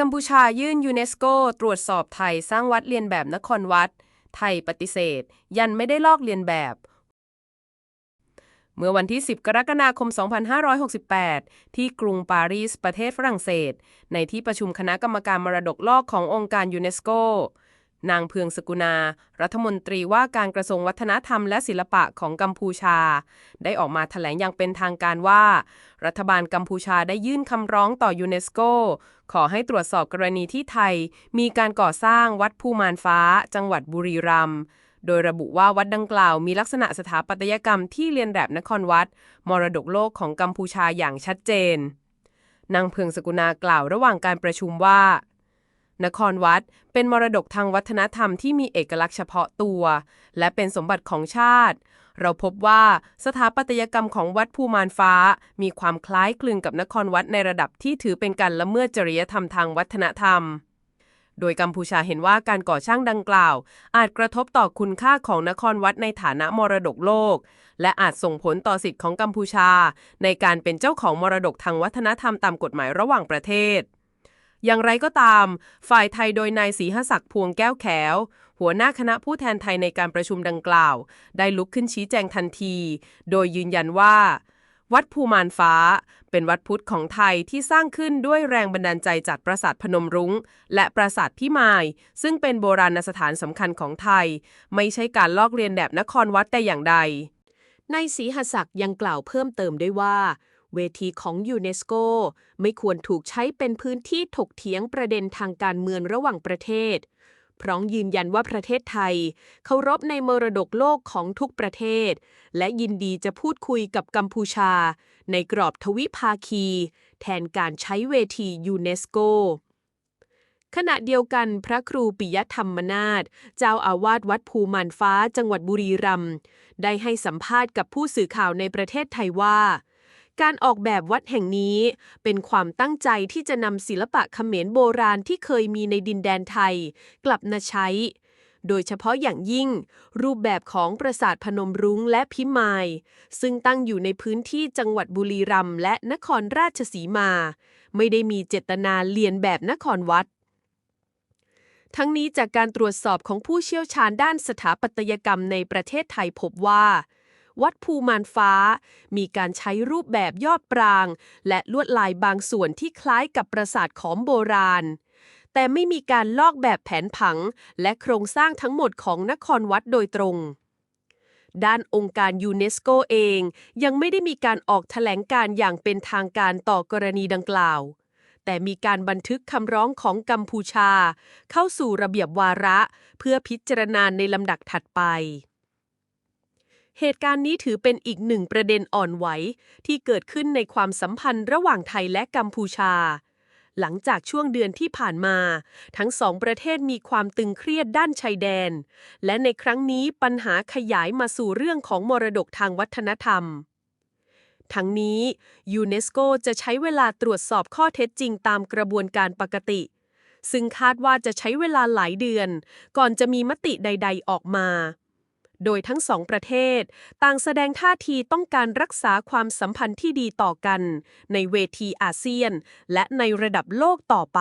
กัมพูชายื่นยูเนสโกตรวจสอบไทยสร้างวัดเรียนแบบนครวัด ไทยปฏิเสธ ยันไม่ได้ลอกเรียนแบบ เมื่อวันที่ 10 กรกฎาคม 2568 ที่กรุงปารีสประเทศฝรั่งเศส ในที่ประชุมคณะกรรมการมรดกโลกขององค์การยูเนสโก นางเพืองสกุณา รัฐมนตรีว่าการกระทรวงวัฒนธรรมและศิลปะของกัมพูชา ได้ออกมาแถลงอย่างเป็นทางการว่า รัฐบาลกัมพูชาได้ยื่นคำร้องต่อยูเนสโก ขอให้ตรวจสอบกรณีที่ไทย มีการก่อสร้างวัดภูมานฟ้า จังหวัดบุรีรัมย์โดยระบุว่าวัดดังกล่าวมีลักษณะสถาปัตยกรรมที่เรียนแบบนครวัด มรดกโลกของกัมพูชาอย่างชัดเจนนางเพืองสกุณากล่าวระหว่างการประชุมว่า นครวัดเป็นมรดกทางวัฒนธรรมที่มีเอกลักษณ์เฉพาะตัว และเป็นสมบัติของชาติ เราพบว่าสถาปัตยกรรมของวัดภูมานฟ้า มีความคล้ายคลึงกับนครวัดในระดับที่ถือเป็นการละเมิดจริยธรรมทางวัฒนธรรม โดยกัมพูชาเห็นว่าการก่อสร้างดังกล่าว อาจกระทบต่อคุณค่าของนครวัดในฐานะมรดกโลก และอาจส่งผลต่อสิทธิ์ของกัมพูชา ในการเป็นเจ้าของมรดกทางวัฒนธรรมตามกฎหมายระหว่างประเทศ อย่างไรก็ตาม ฝ่ายไทยโดยนายศรีหศักดิ์พวงแก้วแขว หัวหน้าคณะผู้แทนไทยในการประชุมดังกล่าว ได้ลุกขึ้นชี้แจงทันที โดยยืนยันว่า วัดภูมานฟ้า เป็นวัดพุทธของไทยที่สร้างขึ้นด้วยแรงบันดาลใจจากปราสาทพนมรุง้ง และปราสาทพิมาย ซึ่งเป็นโบราณสถานสำคัญของไทย ไม่ใช่การลอกเลียนแบบนครวัดแต่อย่างใด นายศรีหศักดิ์ยังกล่าวเพิ่มเติมด้วยว่า เวทีของยูเนสโกไม่ควรถูกใช้เป็นพื้นที่ถกเถียงประเด็นทางการเมืองระหว่างประเทศ พร้อมยืนยันว่าประเทศไทย เคารพในมรดกโลกของทุกประเทศ และยินดีจะพูดคุยกับกัมพูชา ในกรอบทวิภาคี แทนการใช้เวทียูเนสโกขณะเดียวกันพระครูปิยธรรมนาถเจ้าอาวาสวัดภูมานฟ้าจังหวัดบุรีรัมย์ได้ให้สัมภาษณ์กับผู้สื่อข่าวในประเทศไทยว่า การออกแบบวัดแห่งนี้ เป็นความตั้งใจที่จะนำศิลปะเขมรโบราณที่เคยมีในดินแดนไทย กลับมาใช้ โดยเฉพาะอย่างยิ่ง รูปแบบของปราสาทพนมรุ้งและพิมาย ซึ่งตั้งอยู่ในพื้นที่จังหวัดบุรีรัมย์และนครราชสีมา ไม่ได้มีเจตนาเลียนแบบนครวัดทั้งนี้จากการตรวจสอบของผู้เชี่ยวชาญด้านสถาปัตยกรรมในประเทศไทยพบว่า วัดภูมานฟ้า มีการใช้รูปแบบยอดปราง และลวดลายบางส่วนที่คล้ายกับปราสาทขอมโบราณ แต่ไม่มีการลอกแบบแผนผัง และโครงสร้างทั้งหมดของนครวัดโดยตรงด้านองค์การยูเนสโกเองยังไม่ได้มีการออกแถลงการอย่างเป็นทางการต่อกรณีดังกล่าว แต่มีการบันทึกคำร้องของกัมพูชา เข้าสู่ระเบียบวาระ เพื่อพิจารณาในลำดับถัดไป เหตุการณ์นี้ถือเป็นอีกหนึ่งประเด็นอ่อนไหว ที่เกิดขึ้นในความสัมพันธ์ระหว่างไทยและกัมพูชา หลังจากช่วงเดือนที่ผ่านมา ทั้งสองประเทศมีความตึงเครียดด้านชายแดน และในครั้งนี้ปัญหาขยายมาสู่เรื่องของมรดกทางวัฒนธรรม ทั้งนี้ยูเนสโกจะใช้เวลาตรวจสอบข้อเท็จจริงตามกระบวนการปกติซึ่งคาดว่าจะใช้เวลาหลายเดือน ก่อนจะมีมติใด ๆ ออกมา โดยทั้งสองประเทศ ต่างแสดงท่าทีต้องการรักษาความสัมพันธ์ที่ดีต่อกัน ในเวทีอาเซียน และในระดับโลกต่อไป